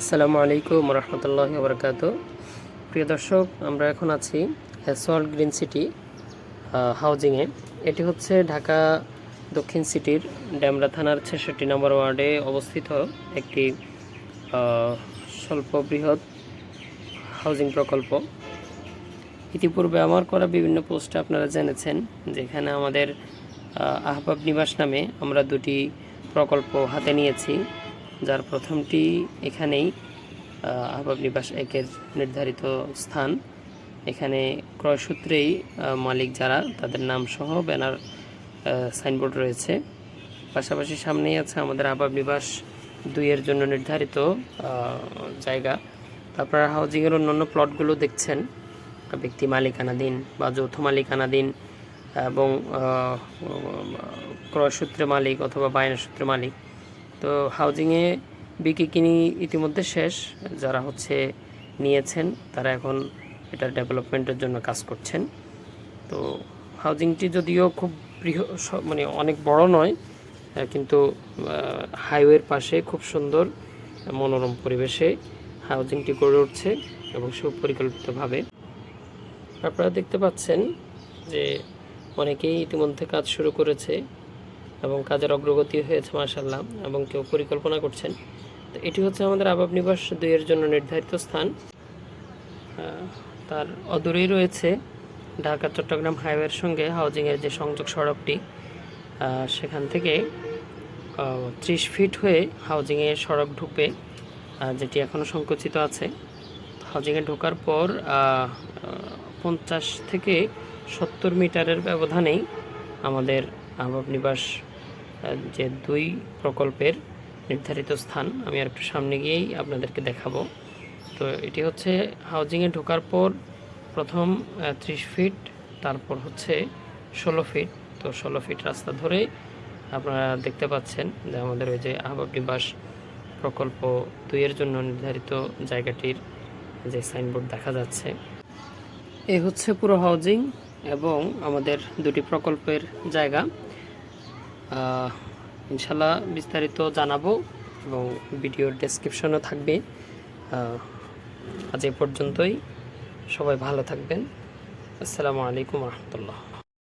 আসসালামু আলাইকুম রহমতুল্লাহ বরকাত প্রিয় দর্শক, আমরা এখন আছি অ্যাসল্ট গ্রিন সিটি হাউজিংয়ে। এটি হচ্ছে ঢাকা দক্ষিণ সিটির ড্যামরা থানার ছেষট্টি নম্বর ওয়ার্ডে অবস্থিত একটি স্বল্প বৃহৎ হাউজিং প্রকল্প। ইতিপূর্বে আমার করা বিভিন্ন পোস্টে আপনারা জেনেছেন, যেখানে আমাদের আহবাব নিবাস নামে আমরা দুটি প্রকল্প হাতে নিয়েছি। যার প্রথমটি এখানেই আহ, আহবাব নিবাস একের নির্ধারিত স্থান। এখানে ক্রয়সূত্রেই মালিক যারা তাদের নাম সহ ব্যানার সাইনবোর্ড রয়েছে। পাশাপাশি সামনেই আছে আমাদের আহবাব নিবাস দুইয়ের জন্য নির্ধারিত জায়গা। তারপর হাউজিংয়ের অন্যান্য প্লটগুলো দেখছেন। ব্যক্তি মালিকানাধীন বা যৌথ মালিকানাধীন এবং ক্রয়সূত্রে মালিক অথবা বায়না সূত্রে মালিক। তো হাউজিংয়ে বিক্রি কিনি ইতিমধ্যে শেষ। যারা হচ্ছে নিয়েছেন, তারা এখন এটা ডেভেলপমেন্টের জন্য কাজ করছেন। তো হাউজিংটি যদিও খুব বৃহৎ স- মানে অনেক বড় নয় কিন্তু হাইওয়ের পাশে খুব সুন্দর, মনোরম পরিবেশে হাউজিংটি গড়ে উঠছে এবং সুপরিকল্পিতভাবে। আপনারা দেখতে পাচ্ছেন যে অনেকেই ইতিমধ্যে কাজ শুরু করেছে। এবং কাজের অগ্রগতি হয়েছে মার্শাল্লাহ এবং কেউ পরিকল্পনা করছেন। তো এটি হচ্ছে আমাদের আবাব নিবাস দুইয়ের জন্য নির্ধারিত স্থান। তার অদূরেই রয়েছে ঢাকা, চট্টগ্রাম হাইওয়ের সঙ্গে হাউজিংয়ের যে সংযোগ সড়কটি সেখান থেকে ত্রিশ ফিট হয়ে হাউজিংয়ে সড়ক ঢুকবে যেটি এখনও সংকুচিত আছে। হাউজিংয়ে ঢোকার পর পঞ্চাশ থেকে সত্তর মিটারের ব্যবধানেই আমাদের আবাব নিবাস যে দুই প্রকল্পের নির্ধারিত স্থান, আমি আর একটু সামনে গিয়েই আপনাদেরকে দেখাবো। তো এটি হচ্ছে হাউজিংয়ে ঢোকার পর প্রথম ত্রিশ ফিট, তারপর হচ্ছে ষোলো ফিট। তো ষোলো ফিট রাস্তা ধরে আপনারা দেখতে পাচ্ছেন যে আমাদের ওই যে আহবাব নিবাস প্রকল্প দুইয়ের জন্য নির্ধারিত জায়গাটির যে সাইনবোর্ড দেখা যাচ্ছে। এ হচ্ছে পুরো হাউজিং এবং আমাদের দুটি প্রকল্পের জায়গা। ইনশাল্লাহ বিস্তারিত জানাব এবং ভিডিওর ডেসক্রিপশনও থাকবে। আজ এ পর্যন্তই। সবাই ভালো থাকবেন। আসসালামু আলাইকুম রহমতুল্লাহ।